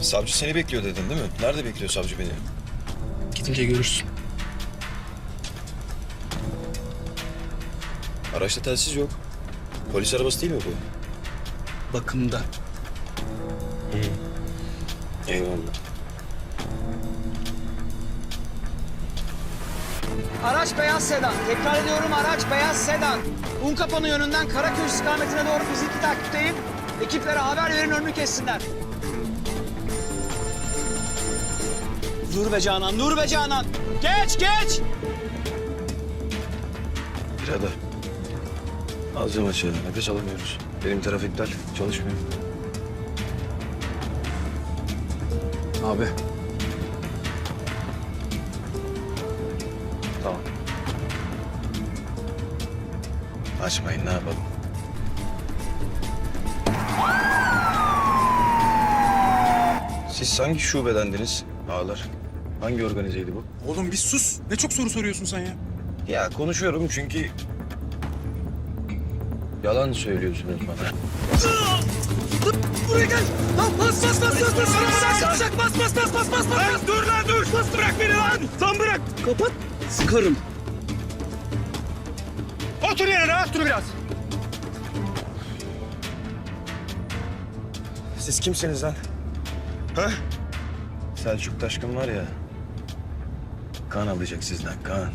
Savcı seni bekliyor dedin değil mi? Nerede bekliyor savcı beni? Gidince görürsün. Araçta telsiz yok. Polis arabası değil mi bu? Bakımda. Eyvallah. Araç beyaz sedan. Tekrar ediyorum araç beyaz sedan. Unkapanı yönünden Karaköy istikametine doğru fiziki takipteyim. Ekiplere haber verin önünü kessinler. Dur be Canan, dur be Canan. Geç, geç. Birader. Yavaş ya. Nefes alamıyoruz. Benim taraf iptal. Çalışmıyor. Abi. Tamam. Açmayın ne yapalım? Siz hangi şubedendiniz ağalar? Hangi organizeydi bu? Oğlum bir sus. Ne çok soru soruyorsun sen ya. Ya konuşuyorum çünkü... Yalan söylüyorsunuz bana. Buraya gel. Lan bas bas bas bas bas. Bas bas bas bas bas bas bas bas. Dur lan dur. Bas bırak beni lan. Sen bırak. Kapat. Sıkarım. Otur yerine rahat dur biraz. Siz kimsiniz lan? Ha? Selçuk Taşkın var ya... Kan alacak sizden kan.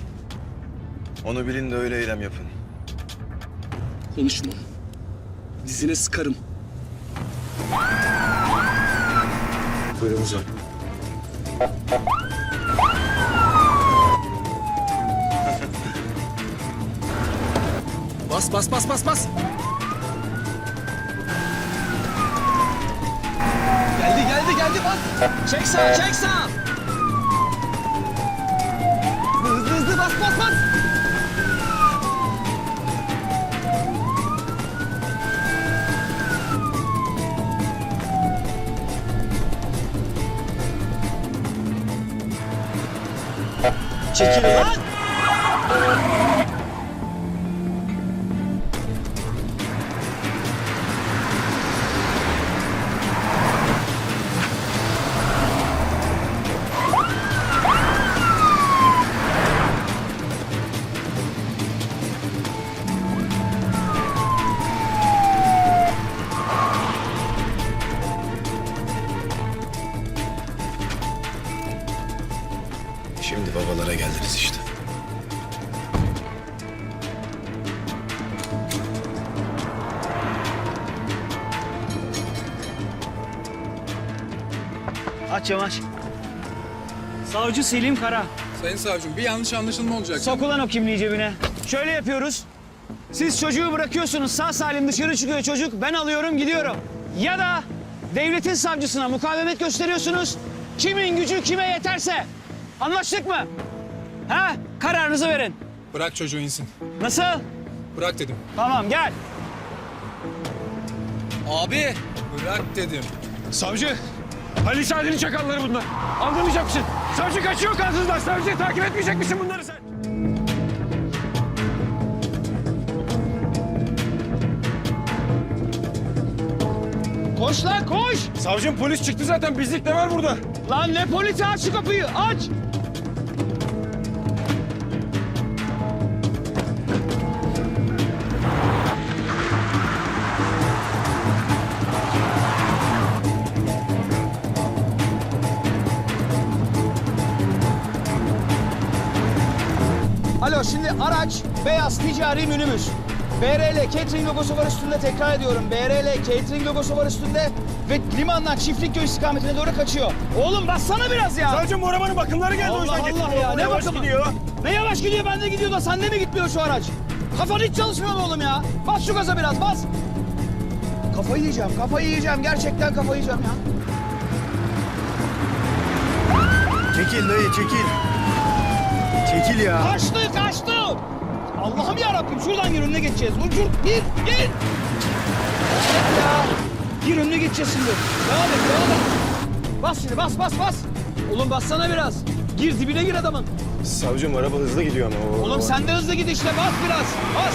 Onu bilin de öyle eylem yapın. Konuşma. Dizine sıkarım. Buyurun uzan. Bas bas bas bas bas. Geldi, geldi, geldi bas. Çek sağa, çek sağa. Çekil lan. Savcı Selim Kara. Sayın savcım bir yanlış anlaşılma olacak. Sok ulan o kimliği cebine. Şöyle yapıyoruz. Siz çocuğu bırakıyorsunuz sağ salim dışarı çıkıyor çocuk. Ben alıyorum gidiyorum. Ya da devletin savcısına mukavemet gösteriyorsunuz. Kimin gücü kime yeterse. Anlaştık mı? Ha? Kararınızı verin. Bırak çocuğu insin. Nasıl? Bırak dedim. Tamam gel. Abi. Bırak dedim. Savcı, Ali Sadi'nin çakalları bunlar. Anlamayacak mısın? Savcı kaçıyor kansızlar. Savcı takip etmeyecek misin bunları sen? Koş lan koş. Savcım polis çıktı zaten. Bizlik de var burada. Lan ne polisi aç şu kapıyı aç. Alo şimdi araç beyaz ticari minibüs. BRL Catering logosu var üstünde tekrar ediyorum. BRL Catering logosu var üstünde ve limandan Çiftlikköy istikametine doğru kaçıyor. Oğlum bassana biraz ya. Savcım bu arabanın bakımları geldi. o Allah yüzden Allah getirdim. ya ne Yavaş bakımı? gidiyor. Ne yavaş gidiyor ben de gidiyor da sende mi gitmiyor şu araç? Kafan hiç çalışmıyor mu oğlum ya? Bas şu gaza biraz bas. Kafayı yiyeceğim kafayı yiyeceğim gerçekten kafayı yiyeceğim ya. Çekil dayı çekil. Çekil ya. Kaçtı kaçtı. Allah'ım ya Rabbim şuradan gir önüne geçeceğiz. Dur gir gir. Ya. Gir önüne geçeceğiz şimdi. Devam et devam et. Bas şimdi bas bas bas. Oğlum bassana biraz. Gir dibine gir adamın. Savcım araba hızlı gidiyor ama. Oğlum sen de hızlı git işte bas biraz. Bas.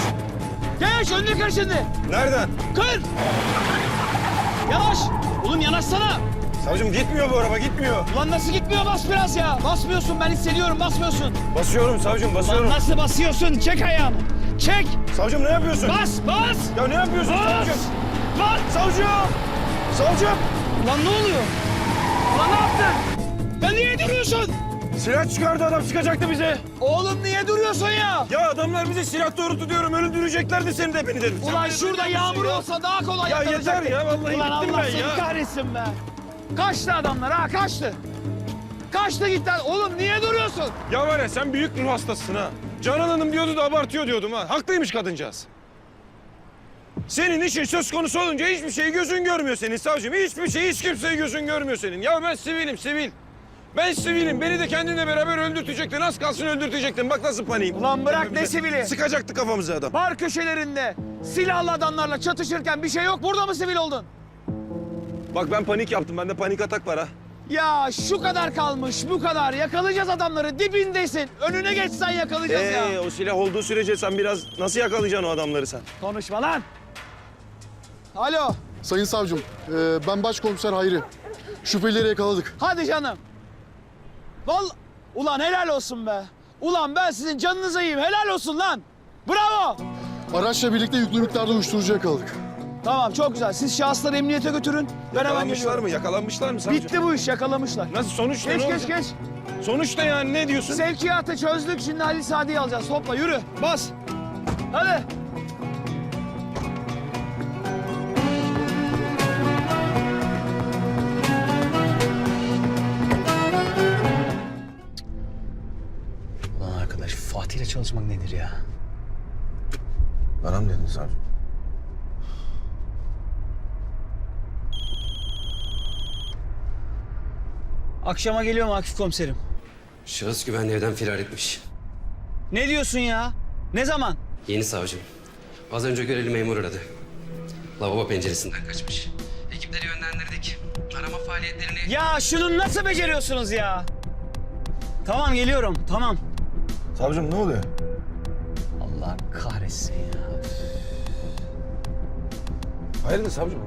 Geç önüne kır şimdi. Nereden? Kır. Yanaş. Oğlum yanaşsana. Savcım gitmiyor bu araba gitmiyor. Ulan nasıl gitmiyor bas biraz ya. Basmıyorsun ben hissediyorum basmıyorsun. Basıyorum savcım basıyorum. nasıl basıyorsun? Çek ayağımı. Çek. Savcım ne yapıyorsun? Bas bas. Ya ne yapıyorsun Bas. savcım? Bas. Savcım! Savcım! Ulan ne oluyor? Ulan ne yaptın? Ya niye duruyorsun? Silah çıkardı adam sıkacaktı bize. Oğlum niye duruyorsun ya? Ya adamlar bize silah doğrultu diyorum öldüreceklerdi seni de beni dedim. Sen Ulan beni şurada yağmur ya. olsa daha kolay Ya yeter ya, vallahi Ulan bittim Allah ben seni ya. kahretsin be. Kaçtı adamlar ha kaçtı. Kaçtı gitti. Oğlum niye duruyorsun? Ya var ya sen büyük ruh hastasısın ha. Canan Hanım diyordu da abartıyor diyordum ha. Haklıymış kadıncağız. Senin işin söz konusu olunca hiçbir şeyi gözün görmüyor senin savcım. Hiçbir şey, hiç kimseyi gözün görmüyor senin. Ya ben sivilim, sivil. Ben sivilim. Beni de kendinle beraber öldürtecektin. Az kalsın öldürtecektin. Bak nasıl paniğim. Ulan bırak ne sivili? Sıkacaktı kafamıza adam. Bar köşelerinde silahlı adamlarla çatışırken bir şey yok. Burada mı sivil oldun? Bak ben panik yaptım. Bende panik atak var ha. Ya şu kadar kalmış, bu kadar. Yakalayacağız adamları. Dibindesin. Önüne geçsen yakalayacağız Ee, ya. o silah olduğu sürece sen biraz nasıl yakalayacaksın o adamları sen? Konuşma lan. Alo. Sayın savcım, e, ben başkomiser Hayri. Şüphelileri yakaladık. Hadi canım. Val Ulan helal olsun be. Ulan ben sizin canınıza yiyeyim. Helal olsun lan. Bravo. Araçla birlikte yüklü miktarda uyuşturucu yakaladık. Tamam çok güzel. Siz şahısları emniyete götürün. Ben hemen Yakalanmışlar geliyorum. mı? Yakalanmışlar mı savcım? Bitti bu iş yakalamışlar. Nasıl sonuç ne? Geç ne geç olacak? geç. Sonuçta yani ne diyorsun? Sevkiyatı çözdük. Şimdi Halil Sadi'yi alacağız. Topla yürü. Bas. Hadi. Ulan arkadaş Fatih ile çalışmak nedir ya? Bana mı dedin savcım? Akşama geliyorum Akif komiserim. Şahıs güvenli evden firar etmiş. Ne diyorsun ya? Ne zaman? Yeni savcım. Az önce görevli memur aradı. Lavabo penceresinden kaçmış. Ekipleri yönlendirdik. Arama faaliyetlerini... Ya şunu nasıl beceriyorsunuz ya? Tamam geliyorum. Tamam. Savcım ne oluyor? Allah kahretsin ya. Hayırdır savcım?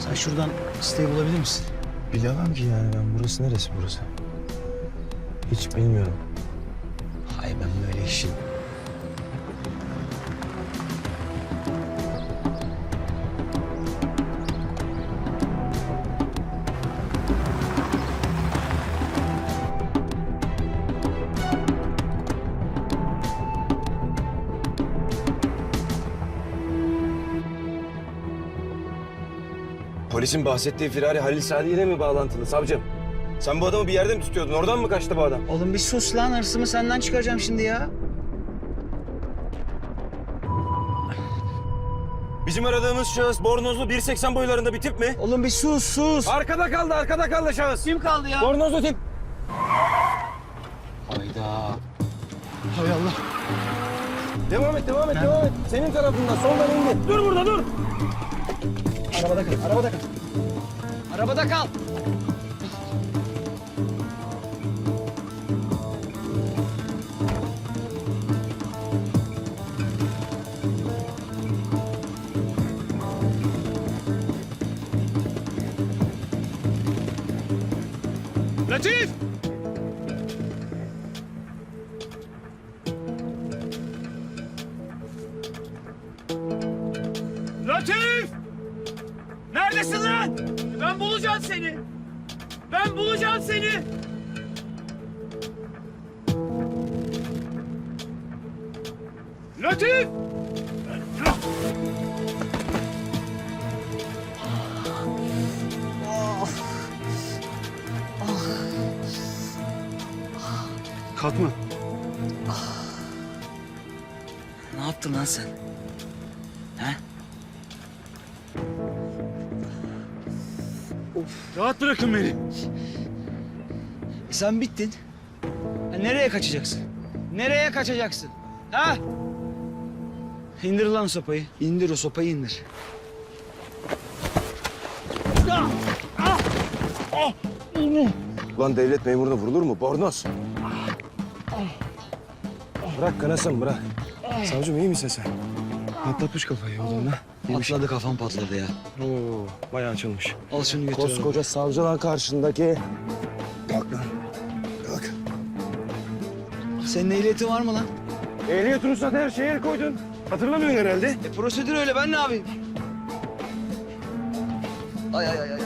Sen şuradan siteyi bulabilir misin? Bilemem ki yani ben. Burası neresi burası? Hiç bilmiyorum. Hay ben böyle işin. Polisin bahsettiği firari Halil Sadi ile mi bağlantılı savcım? Sen bu adamı bir yerde mi tutuyordun? Oradan mı kaçtı bu adam? Oğlum bir sus lan. Hırsımı senden çıkaracağım şimdi ya. Bizim aradığımız şahıs bornozlu 1.80 boylarında bir tip mi? Oğlum bir sus sus. Arkada kaldı, arkada kaldı şahıs. Kim kaldı ya? Bornozlu tip. Hayda. Devam et, devam et, devam et. Senin tarafından soldan indi. Dur burada dur. Arabada kal. Arabada kal. Arabada kal. Latif! Latif! Neredesin lan? Ben bulacağım seni. Ben bulacağım seni. Latif! Kalkma. Ne yaptın lan sen? Rahat bırakın beni. E sen bittin. Ha, nereye kaçacaksın? Nereye kaçacaksın? Ha? İndir lan sopayı. İndir o sopayı indir. Lan devlet memuruna vurulur mu? Bornoz. Bırak kanasın bırak. Savcım iyi misin sen? Patlatmış kafayı oğlum Patladı kafam patladı ya. Oo, bayağı açılmış. Al şunu götür. Koskoca savcılar karşındaki. Kalk lan. Kalk. Senin ehliyetin var mı lan? Ehliyet ruhsat her şeye el koydun. Hatırlamıyorsun herhalde. E, prosedür öyle ben ne yapayım? Ay ay ay ay.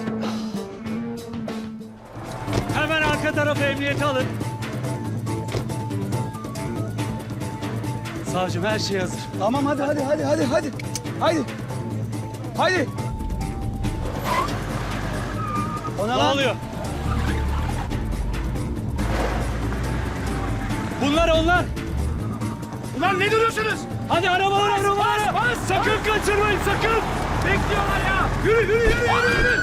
Hemen arka tarafı emniyete alın. Savcım her şey hazır. Tamam hadi hadi hadi hadi hadi. Hadi. Hadi. O ne Ne lan? oluyor? Bunlar onlar. Ulan ne duruyorsunuz? Hadi arabalar arabalar. Sakın kaçırmayın sakın. Bekliyorlar ya. Yürü yürü yürü yürü yürü.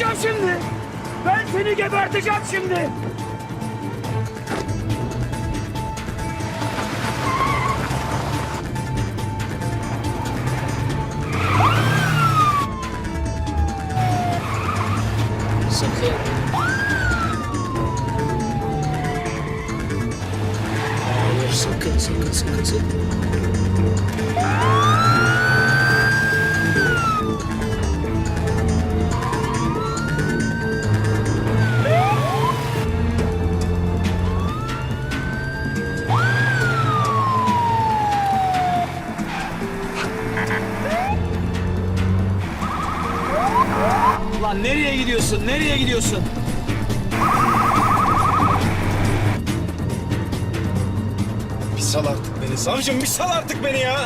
Geberteceğim şimdi. Ben seni geberteceğim şimdi. Nereye gidiyorsun? Nereye gidiyorsun? Bir sal artık beni. Savcım bir sal artık beni ya.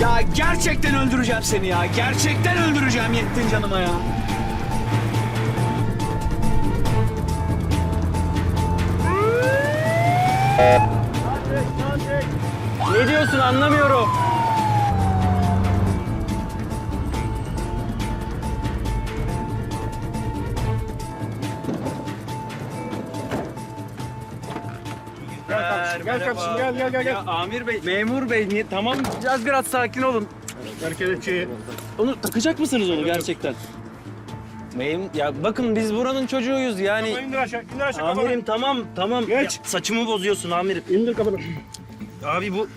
Ya gerçekten öldüreceğim seni ya. Gerçekten öldüreceğim yettin canıma ya. Ne diyorsun anlamıyorum. Gel kardeşim gel gel gel. gel. Amir Bey, memur Bey niye tamam biraz biraz sakin olun. Ver kelepçeyi. Onu takacak mısınız onu gerçekten? Beyim ya bakın biz buranın çocuğuyuz yani. İndir aşağı, indir aşağı kafanı. Amirim tamam tamam. Geç. Ya, saçımı bozuyorsun amirim. İndir kafanı. Abi bu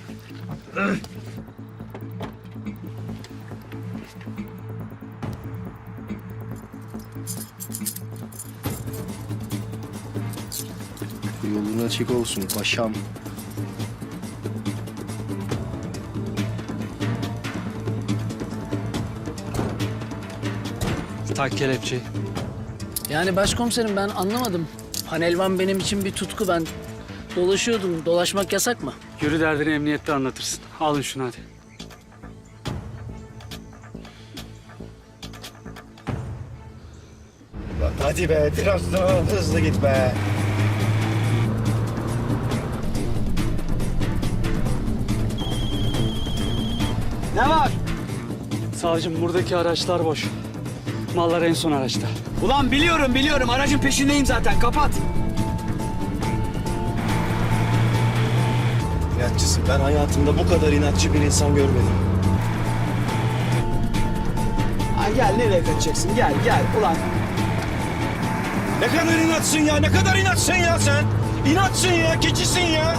Yolun açık olsun paşam. Tak kelepçeyi. Yani başkomiserim ben anlamadım. Panelvan benim için bir tutku. Ben dolaşıyordum. Dolaşmak yasak mı? Yürü derdini emniyette anlatırsın. Alın şunu hadi. Hadi be biraz daha hızlı git be. Ne var? Savcım buradaki araçlar boş. Mallar en son araçta. Ulan biliyorum biliyorum. Aracın peşindeyim zaten. Kapat. İnatçısın. Ben hayatımda bu kadar inatçı bir insan görmedim. Ha, gel nereye kaçacaksın? Gel gel. Ulan Ne kadar inatsın ya, ne kadar inatsın ya sen. İnatsın ya, keçisin ya.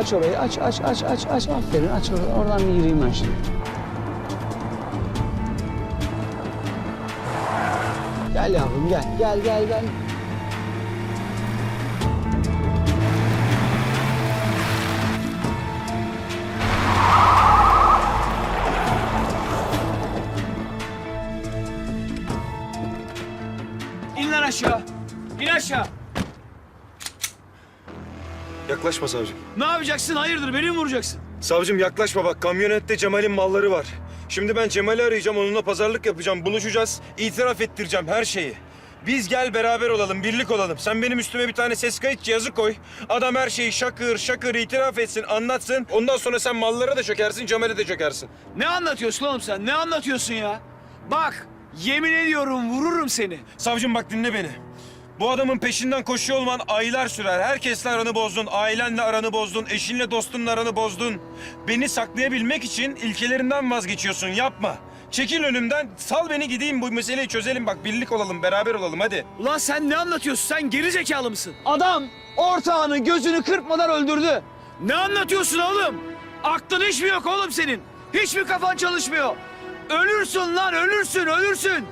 Aç orayı. Aç aç aç aç aç. Aferin aç orayı. Oradan bir gireyim ben şimdi. Gel yavrum gel. Gel gel gel. Yaklaşma savcım. Ne yapacaksın? Hayırdır? Beni mi vuracaksın? Savcım yaklaşma bak. Kamyonette Cemal'in malları var. Şimdi ben Cemal'i arayacağım, onunla pazarlık yapacağım, buluşacağız. İtiraf ettireceğim her şeyi. Biz gel beraber olalım, birlik olalım. Sen benim üstüme bir tane ses kayıt cihazı koy. Adam her şeyi şakır şakır itiraf etsin, anlatsın. Ondan sonra sen mallara da çökersin, Cemal'e de çökersin. Ne anlatıyorsun oğlum sen? Ne anlatıyorsun ya? Bak yemin ediyorum vururum seni. Savcım bak dinle beni. Bu adamın peşinden koşuyor olman aylar sürer. Herkesle aranı bozdun, ailenle aranı bozdun, eşinle dostunla aranı bozdun. Beni saklayabilmek için ilkelerinden vazgeçiyorsun. Yapma. Çekil önümden, sal beni gideyim bu meseleyi çözelim. Bak birlik olalım, beraber olalım hadi. Ulan sen ne anlatıyorsun? Sen geri zekalı mısın? Adam ortağını gözünü kırpmadan öldürdü. Ne anlatıyorsun oğlum? Aklın hiç mi yok oğlum senin? Hiç mi kafan çalışmıyor? Ölürsün lan ölürsün ölürsün.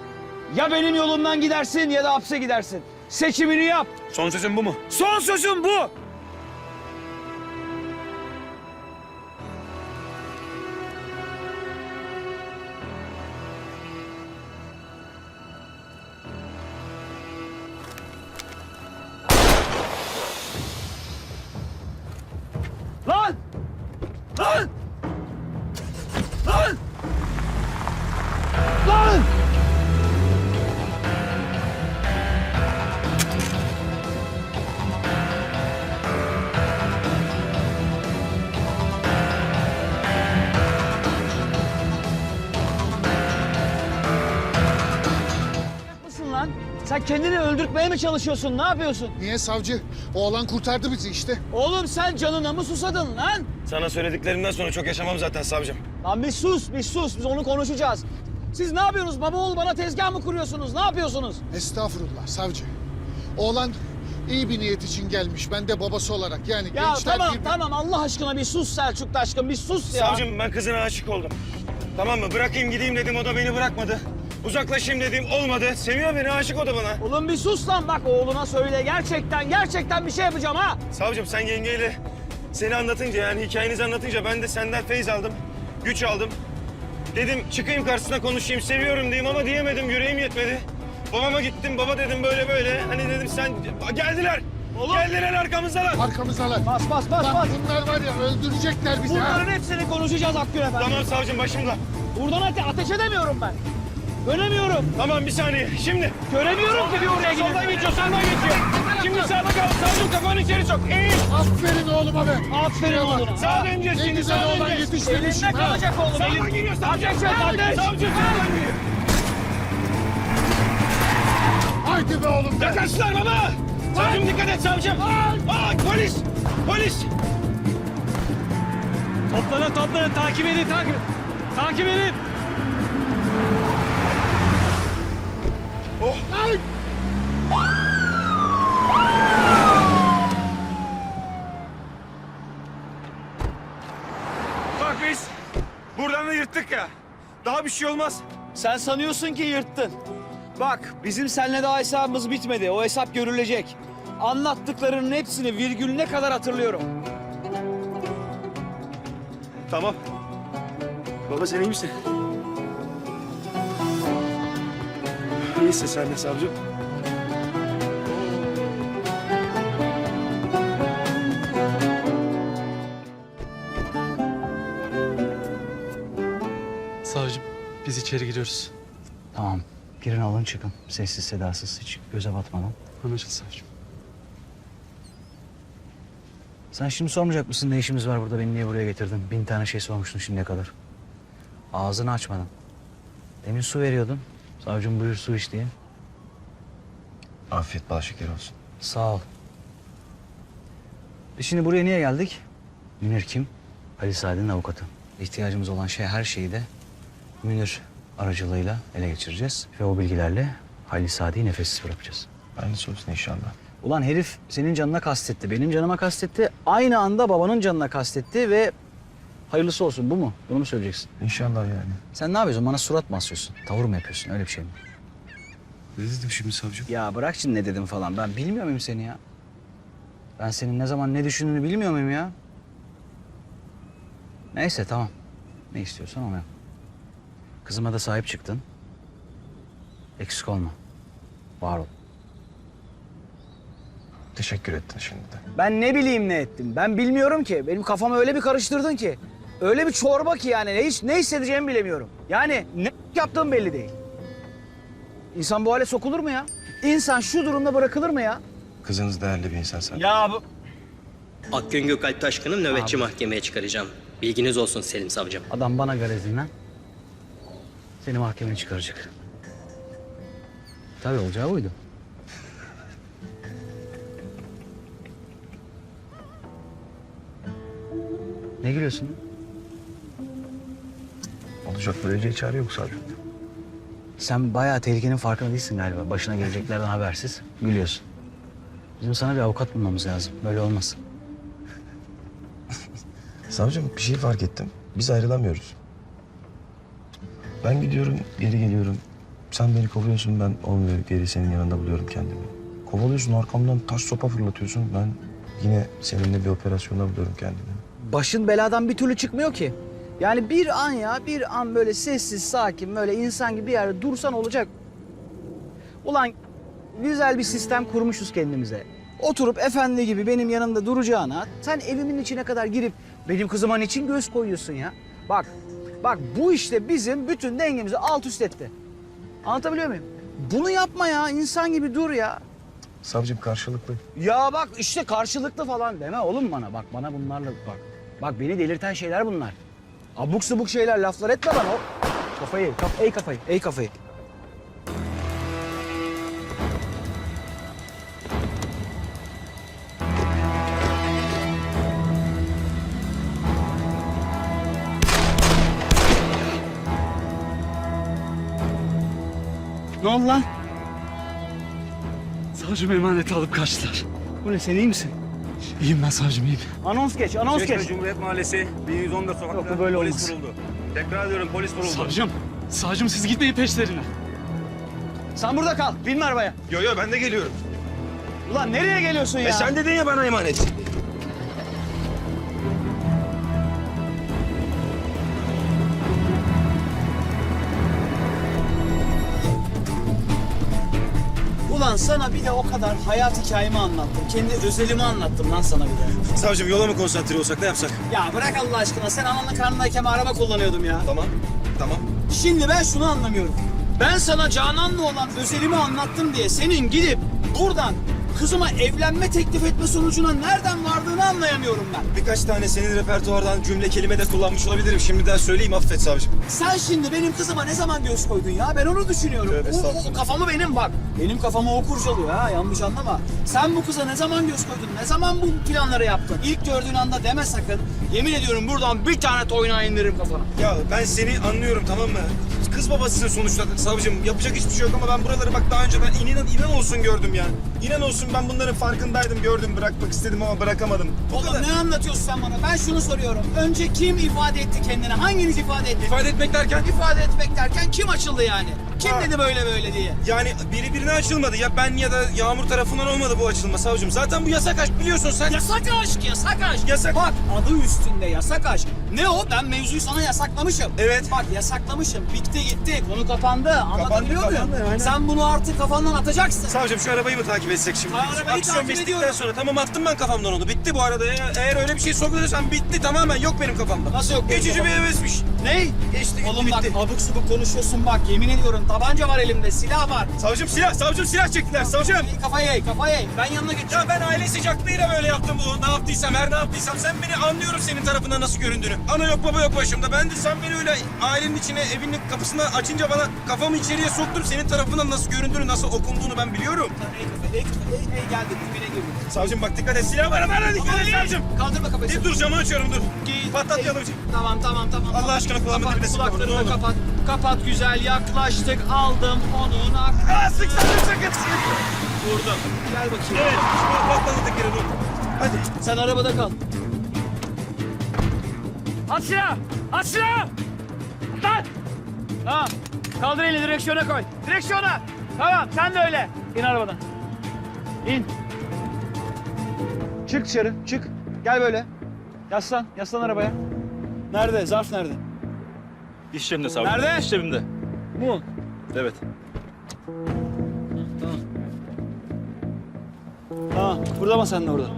Ya benim yolumdan gidersin ya da hapse gidersin. Seçimini yap. Son sözün bu mu? Son sözüm bu. Kendini öldürtmeye mi çalışıyorsun? Ne yapıyorsun? Niye savcı? Oğlan kurtardı bizi işte. Oğlum sen canına mı susadın lan? Sana söylediklerimden sonra çok yaşamam zaten savcım. Lan bir sus, bir sus. Biz onu konuşacağız. Siz ne yapıyorsunuz? Baba oğul bana tezgah mı kuruyorsunuz? Ne yapıyorsunuz? Estağfurullah savcı. Oğlan iyi bir niyet için gelmiş. Ben de babası olarak yani Ya gençler tamam birbirini- tamam Allah aşkına bir sus Selçuk Taşkın bir sus ya. Savcım ben kızına aşık oldum. Tamam mı? Bırakayım gideyim dedim o da beni bırakmadı. Uzaklaşayım dedim olmadı. Seviyor beni aşık o da bana. Oğlum bir sus lan bak oğluna söyle gerçekten gerçekten bir şey yapacağım ha. Savcım sen yengeyle seni anlatınca yani hikayenizi anlatınca ben de senden feyz aldım. Güç aldım. Dedim çıkayım karşısına konuşayım seviyorum diyeyim ama diyemedim yüreğim yetmedi. Babama gittim baba dedim böyle böyle. Hani dedim sen geldiler. Oğlum. Geldiler arkamızdalar. Arkamızdalar. Bas bas bas Lan bas. bunlar var ya öldürecekler bizi ha. Bunların hepsini konuşacağız Akgün Efendi. Tamam savcım başımda. Buradan ate ateş edemiyorum ben. Göremiyorum. Tamam bir saniye şimdi. Göremiyorum ki bir oraya gidip. Soldan geçiyor soldan geçiyor. Şimdi sağa bakalım savcım kafanı içeri sok. Eğil. Aferin oğluma be. Aferin oğluna. Sağa döneceğiz Ne şimdi güzel sağa oğlan döneceğiz. yetiştirmişim Elinde kalacak oğlum. Elin- gidiyor savcı. Ateş. Savcı gidiyor. Haydi be oğlum be. Yaklaştılar baba. Savcım dikkat et savcım. Aa, polis. Polis. Toplanın toplanın takip edin takip edin. Takip edin. Bak biz buradan da yırttık ya. Daha bir şey olmaz. Sen sanıyorsun ki yırttın. Bak bizim seninle daha hesabımız bitmedi. O hesap görülecek. Anlattıklarının hepsini virgülüne kadar hatırlıyorum. Tamam. Baba sen iyi misin? İyisin sen de savcım. Savcım biz içeri giriyoruz. Tamam. Girin alın çıkın. Sessiz sedasız hiç göze batmadan. Anlaşıldı savcım. Sen şimdi sormayacak mısın ne işimiz var burada beni niye buraya getirdin? Bin tane şey sormuştun şimdiye kadar. Ağzını açmadın. Demin su veriyordun. Savcım buyur su iç diye. Afiyet bal şeker olsun. Sağ ol. Biz şimdi buraya niye geldik? Münir kim? Ali Saad'in avukatı. İhtiyacımız olan şey her şeyi de Münir aracılığıyla ele geçireceğiz. Ve o bilgilerle Halil Saad'i nefessiz bırakacağız. Aynısı olsun inşallah. Ulan herif senin canına kastetti, benim canıma kastetti. Aynı anda babanın canına kastetti ve hayırlısı olsun bu mu? Bunu mu söyleyeceksin? İnşallah yani. Sen ne yapıyorsun? Bana surat mı asıyorsun? Tavır mı yapıyorsun? Öyle bir şey mi? Ne dedim şimdi savcım? Ya bırak şimdi ne dedim falan. Ben bilmiyor muyum seni ya? Ben senin ne zaman ne düşündüğünü bilmiyor muyum ya? Neyse tamam. Ne istiyorsan onu yap. Kızıma da sahip çıktın. Eksik olma. Var ol. Teşekkür ettin şimdi de. Ben ne bileyim ne ettim. Ben bilmiyorum ki. Benim kafamı öyle bir karıştırdın ki. Öyle bir çorba ki yani. Ne, his- ne hissedeceğimi bilemiyorum. Yani ne yaptığım belli değil. İnsan bu hale sokulur mu ya? İnsan şu durumda bırakılır mı ya? Kızınız değerli bir insan savcım. Ya bu... Akgün Gökalp Taşkın'ı nöbetçi mahkemeye çıkaracağım. Bilginiz olsun Selim Savcım. Adam bana garezinden seni mahkemeye çıkaracak. Tabii olacağı buydu. Ne gülüyorsun? Olacak böylece çare yok savcım. Sen bayağı tehlikenin farkında değilsin galiba. Başına geleceklerden habersiz gülüyorsun. Bizim sana bir avukat bulmamız lazım. Böyle olmaz. Savcım bir şey fark ettim. Biz ayrılamıyoruz. Ben gidiyorum, geri geliyorum. Sen beni kovuyorsun, ben olmuyor. Geri senin yanında buluyorum kendimi. Kovalıyorsun, arkamdan taş sopa fırlatıyorsun. Ben yine seninle bir operasyonda buluyorum kendimi. Başın beladan bir türlü çıkmıyor ki. Yani bir an ya, bir an böyle sessiz, sakin, böyle insan gibi bir yerde dursan olacak. Ulan güzel bir sistem kurmuşuz kendimize. Oturup efendi gibi benim yanımda duracağına sen evimin içine kadar girip benim kızıma niçin göz koyuyorsun ya? Bak, bak bu işte bizim bütün dengemizi alt üst etti. Anlatabiliyor muyum? Bunu yapma ya, insan gibi dur ya. Savcım karşılıklı. Ya bak işte karşılıklı falan deme oğlum bana. Bak bana bunlarla bak. Bak beni delirten şeyler bunlar. Abuk subuk şeyler laflar etme bana. Kafayı, kaf ey kafayı, ey kafayı. Ne oldu lan? Savcım emaneti alıp kaçtılar. Bu ne sen iyi misin? İyiyim ben savcım iyiyim. Anons geç, anons geç. Cumhuriyet Mahallesi 1114 sokakta Yok, bu böyle polis olmaz. vuruldu. Tekrar ediyorum polis vuruldu. Savcım, savcım siz gitmeyin peşlerine. Sen burada kal, bin arabaya. Yo yo ben de geliyorum. Ulan nereye geliyorsun ya? E sen dedin ya bana emanet. Sana bir de o kadar hayat hikayemi anlattım. Kendi özelimi anlattım lan sana bir de. Savcım yola mı konsantre olsak ne yapsak? Ya bırak Allah aşkına sen ananın karnındayken araba kullanıyordum ya. Tamam. Tamam. Şimdi ben şunu anlamıyorum. Ben sana Canan'la olan özelimi anlattım diye senin gidip buradan kızıma evlenme teklif etme sonucuna nereden vardığını anlayamıyorum ben. Birkaç tane senin repertuardan cümle kelime de kullanmış olabilirim. Şimdiden söyleyeyim affet savcım. Sen şimdi benim kızıma ne zaman göz koydun ya? Ben onu düşünüyorum. Tövbe O, o, estağfurullah. kafamı benim bak. Benim kafamı o kurcalıyor ha yanlış anlama. Sen bu kıza ne zaman göz koydun? Ne zaman bu planları yaptın? İlk gördüğün anda deme sakın. Yemin ediyorum buradan bir tane toynağı indiririm kafana. Ya ben seni anlıyorum tamam mı? Kız babasısın sonuçta savcım. Yapacak hiçbir şey yok ama ben buraları bak daha önce ben inan, inan olsun gördüm ya. İnan olsun ben bunların farkındaydım gördüm bırakmak istedim ama bırakamadım. O Oğlum kadar. ne anlatıyorsun sen bana? Ben şunu soruyorum. Önce kim ifade etti kendini? Hanginiz ifade etti? İfade etmek derken İfade etmek derken kim açıldı yani? Kim Ha. dedi böyle böyle diye? yani biri birine açılmadı. Ya ben ya da Yağmur tarafından olmadı bu açılma savcım. Zaten bu yasak aşk biliyorsun sen. Yasak aşk, yasak aşk. Yasak. Bak adı üstünde yasak aşk. Ne o? Ben mevzuyu sana yasaklamışım. Evet. Bak yasaklamışım. Bitti gitti. Konu kapandı. Anlatabiliyor muyum? kapandı, aynen. Sen bunu artık kafandan atacaksın. Savcım şu arabayı mı takip etsek şimdi? Ha, arabayı Aksiyon takip ediyorum. sonra tamam attım ben kafamdan onu. Bitti bu arada. Eğer, öyle bir şey sokuluyorsan bitti tamamen yok benim kafamda. Nasıl yok Geçici bir hevesmiş. Ne? Geçti gitti Oğlum bak bitti. abuk subuk konuşuyorsun bak. Yemin ediyorum tabanca var elimde. Silah var. Savcım silah, savcım silah çektiler savcım. Kafayı eğ, kafayı eğ. Ben yanına. Ya ben aile sıcaklığıyla böyle yaptım bu. Ne yaptıysam, her ne yaptıysam sen beni anlıyorum senin tarafından nasıl göründüğünü. Ana yok baba yok başımda. Ben de sen beni öyle ailenin içine, evinin kapısına açınca bana kafamı içeriye soktum. Senin tarafından nasıl göründüğünü, nasıl okunduğunu ben biliyorum. Ey kafayı, ey kafayı, ey, ey geldi dibine girdi. Savcım bak dikkat et. Silah var bana dikkat et savcım. Kaldırma kafayı. Bir dur camı açıyorum dur. Patlatmayalım. Tamam tamam tamam. Allah aşkına kulağımı Kapat, dibine ne kulaklarını olur. kapat. Kapat güzel yaklaştık aldım onun aklını. Aa sık sakın sakın. Vurdum. Gel bakayım. Evet. Şimdi patladık yere dur. Hadi. Sen arabada kal. At silahı! At silahı! At! Tamam. Kaldır elini direksiyona koy. Direksiyona! Tamam sen de öyle. İn arabadan. İn. Çık dışarı çık. Gel böyle. Yaslan. Yaslan arabaya. Nerede? Zarf nerede? İşlemde savcım. Nerede? İşleminde. Bu. Evet. Tamam. Burada mı sen de orada?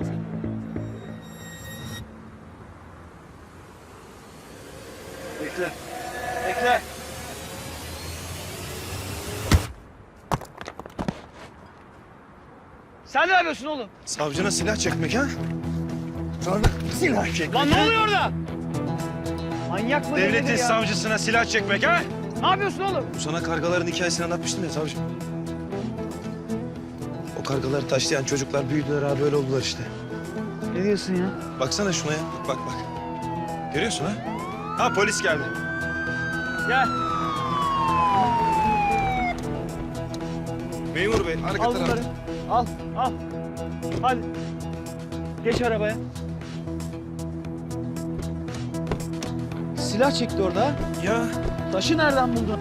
Bekle. Bekle. Sen ne yapıyorsun oğlum? Savcına silah çekmek ha? Sonra silah çekmek. Lan ne oluyor orada? Manyak mı nedir Devletin ya? savcısına silah çekmek ha? Ne yapıyorsun oğlum? Bu sana kargaların hikayesini anlatmıştım ya savcım. O kargaları taşlayan çocuklar büyüdüler abi böyle oldular işte. Ne diyorsun ya? Baksana şuna ya. Bak bak. Görüyorsun ha? Ha polis geldi. Gel. Memur bey arka Al taraf. bunları. Al, al. Hadi. Geç arabaya. Silah çekti orada. Ya Taşı nereden buldun?